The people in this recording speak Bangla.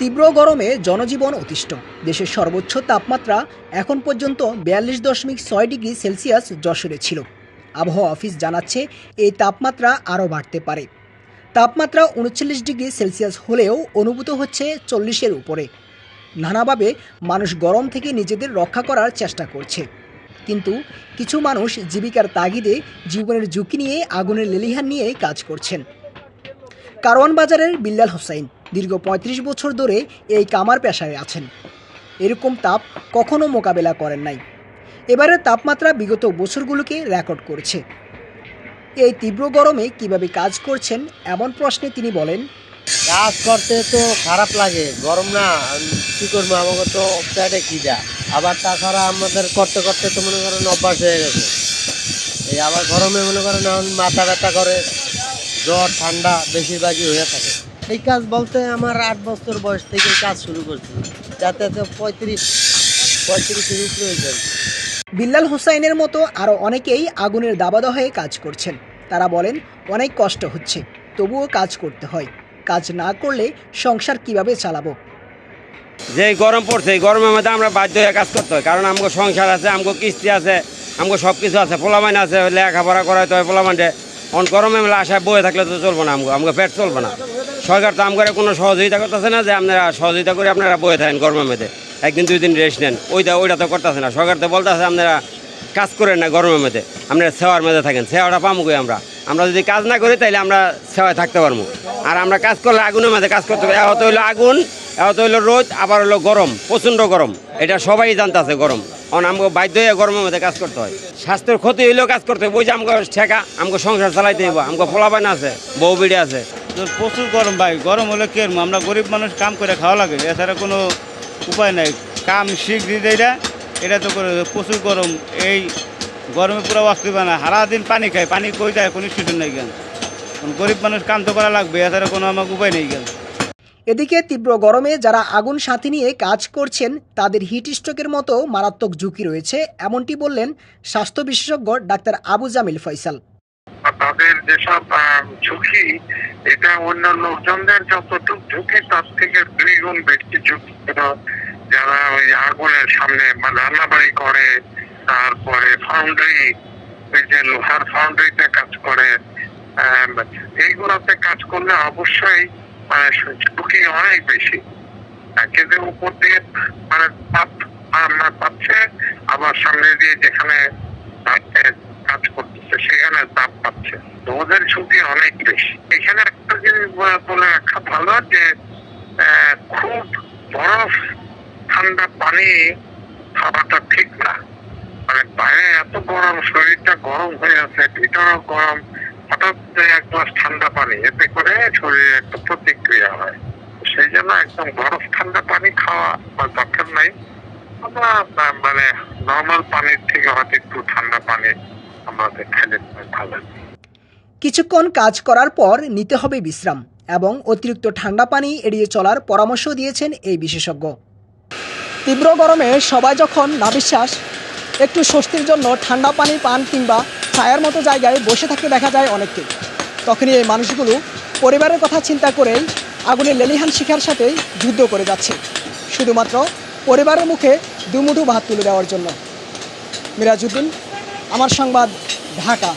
তীব্র গরমে জনজীবন অতিষ্ঠ। দেশের সর্বোচ্চ তাপমাত্রা এখন পর্যন্ত বিয়াল্লিশ দশমিক ছয় ডিগ্রি সেলসিয়াস যশোরে ছিল। আবহাওয়া অফিস জানাচ্ছে এই তাপমাত্রা আরও বাড়তে পারে। তাপমাত্রা উনচল্লিশ ডিগ্রি সেলসিয়াস হলেও অনুভূত হচ্ছে চল্লিশের উপরে। নানাভাবে মানুষ গরম থেকে নিজেদের রক্ষা করার চেষ্টা করছে। কিন্তু কিছু মানুষ জীবিকার তাগিদে জীবনের ঝুঁকি নিয়ে আগুনের লেলিহান নিয়ে কাজ করছেন। কারওয়ান বাজারের বিল্লাল হোসাইন দীর্ঘ ৩৫ বছর ধরে এই কামার পেশায় আছেন। এরকম তাপ কখনো মোকাবেলা করেন নাই। এবারের তাপমাত্রা বিগত বছরগুলোকে রেকর্ড করেছে। এই তীব্র গরমে কীভাবে কাজ করছেন এমন প্রশ্নে তিনি বলেন, কাজ করতে তো খারাপ লাগে, গরম না কি করব? আমাকে তো পেটে কি যা? আবার তাছাড়া আমাদের করতে করতে তো মনে করেন অভ্যাস হয়ে গেছে। এই আবার গরমে মনে করেন মাথা ব্যথা করে, জ্বর, ঠান্ডা বেশিরভাগই হয়ে থাকে। এই কাজ বলতে আমার আট বছর বয়স থেকে কাজ শুরু করছি। যাতে পঁয়ত্রিশ, পঁয়ত্রিশের উপরে হয়ে যায়। বিল্লাল হোসাইনের মতো আরও অনেকেই আগুনের দাবাদহে কাজ করছেন। তারা বলেন, অনেক কষ্ট হচ্ছে, তবুও কাজ করতে হয়। কাজ না করলে সংসার কীভাবে চালাবো? যে গরম পড়ছে, এই গরমের মধ্যে আমরা বাধ্য হয়ে কাজ করতে হয়। কারণ আমাকে সংসার আছে, আমাকে কিস্তি আছে, আমাকে সব কিছু আছে পোলামাইন আছে, লেখাপড়া করাইতে হয় পোলামাইনটে অন গরমে মেলা আশায় বয়ে থাকলে তো চলবো না আমাকে আমাকে পেট চলবে না। সরকার তো আমাকে কোনো সহযোগিতা করতেছে না যে আপনারা সহযোগিতা করে আপনারা বয়ে থাকেন গরমের মধ্যে। একদিন, দুই দিন রেস্ট নেন। ওইটা ওইটা তো করতেছে না। সরকার তো বলতেছে আপনারা কাজ করেন না গরমের মধ্যে। আপনারা সেওয়ার মধ্যে থাকেন। সেওয়াটা পামু আমরা? আমরা যদি কাজ না করি তাহলে আমরা সেওয়ায় থাকতে পারব আর আমরা কাজ করলে আগুনের মধ্যে কাজ করতে পারি এত হইল আগুন এত হইল রোদ, আবার হলো গরম, প্রচণ্ড গরম। এটা সবাই জানতেছে গরম। কারণ আমাকে বাধ্য হয়ে গরমের মধ্যে কাজ করতে হয়। স্বাস্থ্যের ক্ষতি হইলেও কাজ করতে হবে ওই যে আমাকে ঠেকা আমাকে সংসার চালাইতে হইব। আমাকে ফলাবাইন আছে, বউ বিড়ি আছে। প্রচুর গরম ভাই, গরম হলে কি করব? আমরা গরিব মানুষ, কাম করে খাওয়া লাগে। এছাড়া কোনো উপায় নাই। কাম শিখ দিতে এটা তো করে প্রচুর গরম। এই গরমে পুরো অস্থির না। সারাদিন পানি খায়। পানি কই যায়? কোনো সুযোগ নেই জ্ঞান গরিব মানুষ কাম তো করা লাগবে। এছাড়া কোনো আমাকে উপায় নেই জ্ঞান এদিকে তীব্র গরমে যারা আগুন সাথে নিয়ে কাজ করছেন, তাদের হিট স্ট্রোকের মতো মারাত্মক ঝুঁকি রয়েছে, এমনটি বললেন স্বাস্থ্য বিশেষজ্ঞ ডাক্তার আবু জামিল ফয়সাল। যেসব ঝুঁকি, এটা অন্য লোকজনদের যতটুকু ঝুঁকি, তার থেকে দুই গুণ বেশি ঝুঁকি যারা ওই আগুনের সামনে রান্না বাড়ি করে, তারপরে ফাউন্ডারি ওই যে লোহার ফাউন্ডারিতে কাজ করে এইগুলোতে কাজ করলে অবশ্যই মানে ঝুঁকি অনেক বেশি। একেতে উপর দিয়ে মানে আমরা পাচ্ছে, আবার সামনে দিয়ে যেখানে কাজ করতেছে, সেখানে পাচ্ছে ঝুঁকি অনেক বেশি। এখানে একটা জিনিস বলে- রাখা ভালো যে খুব বরফ ঠান্ডা পানি খাওয়াটা ঠিক না। মানে বাইরে এত গরম, শরীরটা গরম হয়ে আছে, ভিতরেও গরম, হঠাৎ এক গ্লাস ঠান্ডা পানি, এতে করে শরীরে একটা প্রতিক্রিয়া হয়। সেই জন্য একদম বরফ ঠান্ডা পানি খাওয়া আমার দরকার নাই। আমরা মানে নর্মাল পানির থেকে হয়তো একটু ঠান্ডা পানি আমাদের খেলে ভালো। কিছুক্ষণ কাজ করার পর নিতে হবে বিশ্রাম এবং অতিরিক্ত ঠান্ডা পানি এড়িয়ে চলার পরামর্শ দিয়েছেন এই বিশেষজ্ঞ। তীব্র গরমে সবাই যখন নাবিশ্বাস, একটু স্বস্তির জন্য ঠান্ডা পানি পান কিংবা ছায়ার মতো জায়গায় বসে থাকতে দেখা যায় অনেককে। তখনই এই মানুষগুলো পরিবারের কথা চিন্তা করেই আগুনের লেলিহান শিখার সাথে যুদ্ধ করে যাচ্ছে। শুধুমাত্র পরিবারের মুখে দুমুঠো ভাত তুলে দেওয়ার জন্য। মিরাজউদ্দিন, আমার সংবাদ, ঢাকা।